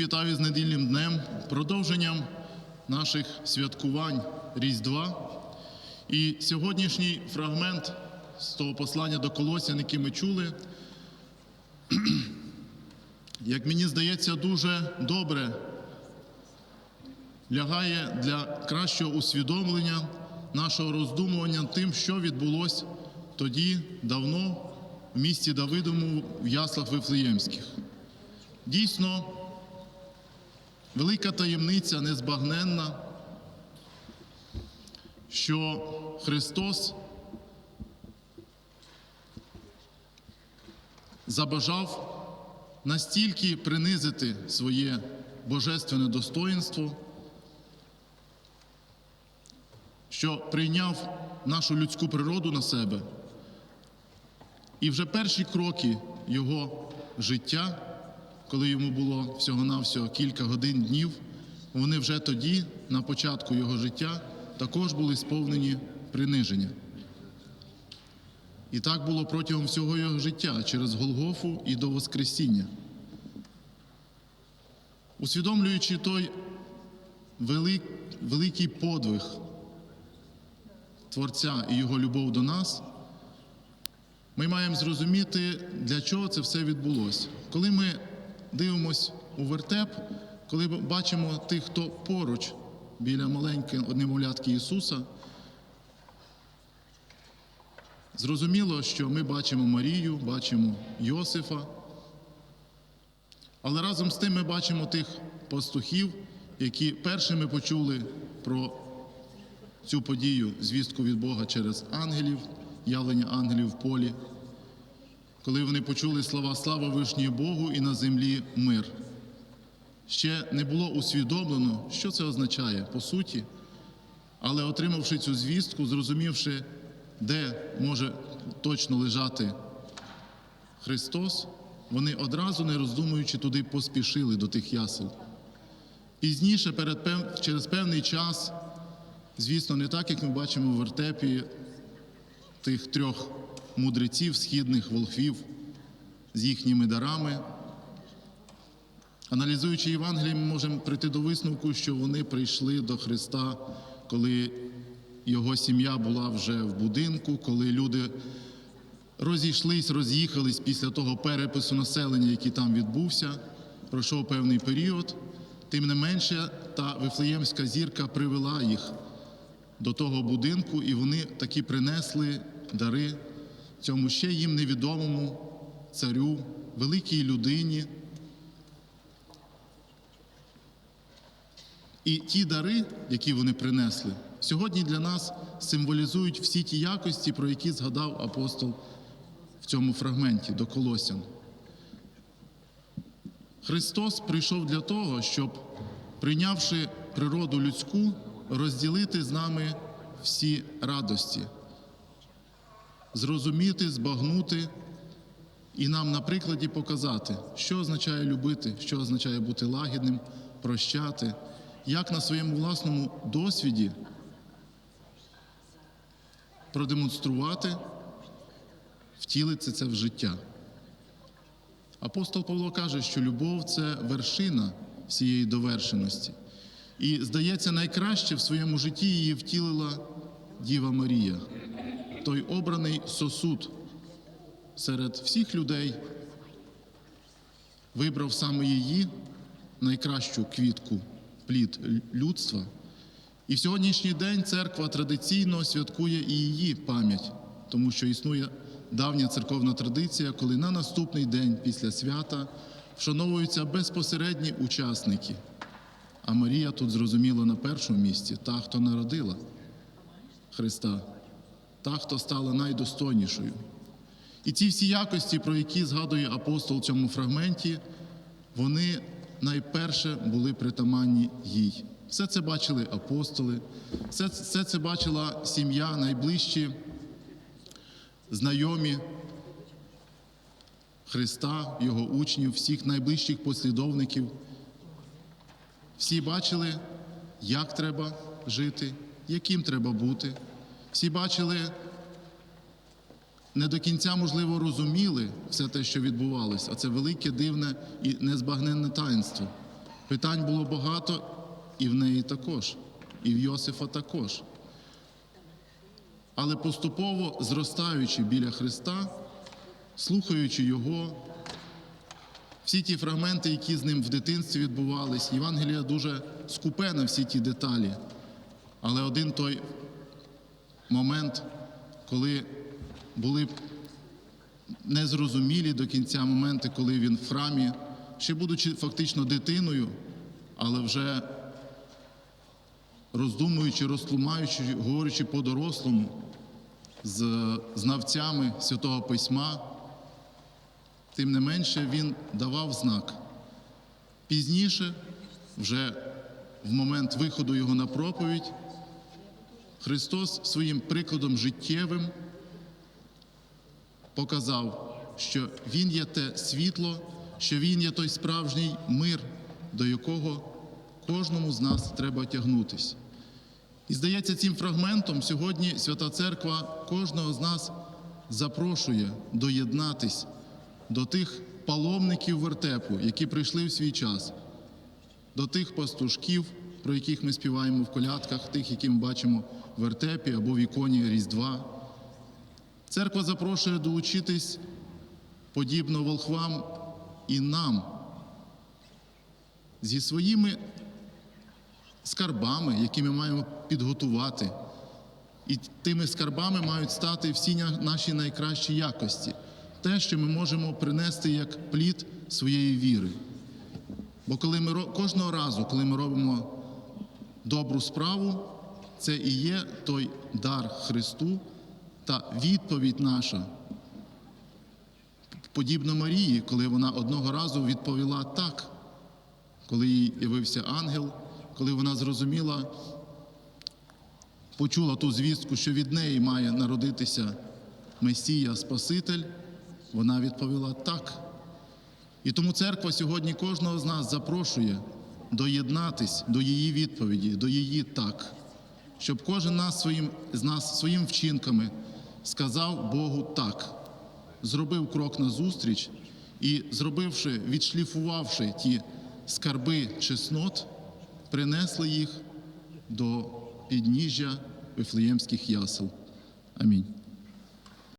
Вітаю з недільним днем, продовженням наших святкувань Різдва. І сьогоднішній фрагмент з того послання до Колосян, який ми чули, як мені здається, дуже добре лягає для кращого усвідомлення нашого роздумування тим, що відбулося тоді давно в місті Давидому в яслах Вифлеємських. Дійсно, велика таємниця незбагненна, що Христос забажав настільки принизити своє божественне достоїнство, що прийняв нашу людську природу на себе. І вже перші кроки його життя, коли йому було всього-навсього кілька годин днів, вони вже тоді, на початку його життя, також були сповнені приниження. І так було протягом всього його життя через Голгофу і до Воскресіння. Усвідомлюючи той велик, великий подвиг Творця і його любов до нас, ми маємо зрозуміти, для чого це все відбулося. Коли ми дивимося у вертеп, коли бачимо тих, хто поруч біля маленького немовлятки Ісуса, зрозуміло, що ми бачимо Марію, бачимо Йосифа, але разом з тим ми бачимо тих пастухів, які першими почули про цю подію, звістку від Бога через ангелів, явлення ангелів в полі, коли вони почули слова слава вишній Богу і на землі мир. Ще не було усвідомлено, що це означає по суті, але отримавши цю звістку, зрозумівши, де може точно лежати Христос, вони одразу, не роздумуючи туди, поспішили до тих ясел. Пізніше, перед через певний час, звісно, не так, як ми бачимо в вертепі тих трьох мудреців, східних волхвів з їхніми дарами. Аналізуючи Євангеліє, ми можемо прийти до висновку, що вони прийшли до Христа, коли його сім'я була вже в будинку, коли люди розійшлись, роз'їхались після того перепису населення, який там відбувся, пройшов певний період. Тим не менше, та Вифлеємська зірка привела їх до того будинку, і вони таки принесли дари цьому ще їм невідомому царю, великій людині. І ті дари, які вони принесли, сьогодні для нас символізують всі ті якості, про які згадав апостол в цьому фрагменті до Колосян. Христос прийшов для того, щоб, прийнявши природу людську, розділити з нами всі радості, зрозуміти, збагнути і нам на прикладі показати, що означає любити, що означає бути лагідним, прощати, як на своєму власному досвіді продемонструвати, втілити це в життя. Апостол Павло каже, що любов це вершина всієї довершеності. І, здається, найкраще в своєму житті її втілила Діва Марія, той обраний сосуд серед всіх людей, вибрав саме її найкращу квітку, плід людства. І в сьогоднішній день церква традиційно святкує і її пам'ять, тому що існує давня церковна традиція, коли на наступний день після свята вшановуються безпосередні учасники. А Марія тут зрозуміло на першому місці та, хто народила Христа, та, хто стала найдостойнішою. І ці всі якості, про які згадує апостол в цьому фрагменті, вони найперше були притаманні їй. Все це бачили апостоли, все, все це бачила сім'я, найближчі, знайомі Христа, Його учнів, всіх найближчих послідовників. Всі бачили, як треба жити, яким треба бути. Всі бачили, не до кінця, можливо, розуміли все те, що відбувалося, а це велике, дивне і незбагненне таїнство. Питань було багато, і в неї також, і в Йосифа також. Але поступово зростаючи біля Христа, слухаючи Його, всі ті фрагменти, які з ним в дитинстві відбувались, Євангелія дуже скупе на всі ті деталі. Але один той момент, коли були незрозумілі до кінця моменти, коли він в храмі, ще будучи фактично дитиною, але вже роздумуючи, розтлумаючи, говорячи по-дорослому з знавцями Святого Письма, тим не менше він давав знак. Пізніше, вже в момент виходу його на проповідь, Христос своїм прикладом життєвим показав, що Він є те світло, що Він є той справжній мир, до якого кожному з нас треба тягнутись. І здається, цим фрагментом сьогодні Свята Церква кожного з нас запрошує доєднатись до тих паломників вертепу, які прийшли в свій час, до тих пастушків, про яких ми співаємо в колядках, тих, які ми бачимо в вертепі або в іконі Різдва. Церква запрошує долучитись подібно волхвам і нам зі своїми скарбами, які ми маємо підготувати. І тими скарбами мають стати всі наші найкращі якості, те, що ми можемо принести як плід своєї віри. Бо коли ми кожного разу, коли ми робимо добру справу, це і є той дар Христу та відповідь наша. Подібно Марії, коли вона одного разу відповіла так, коли їй явився ангел, коли вона зрозуміла, почула ту звістку, що від неї має народитися Месія Спаситель, вона відповіла так. І тому церква сьогодні кожного з нас запрошує доєднатись до її відповіді, до її так, щоб кожен нас своїм, з нас своїм вчинками сказав Богу так, зробив крок назустріч і, зробивши, відшліфувавши ті скарби чеснот, принесли їх до підніжжя Вифлеємських ясел. Амінь.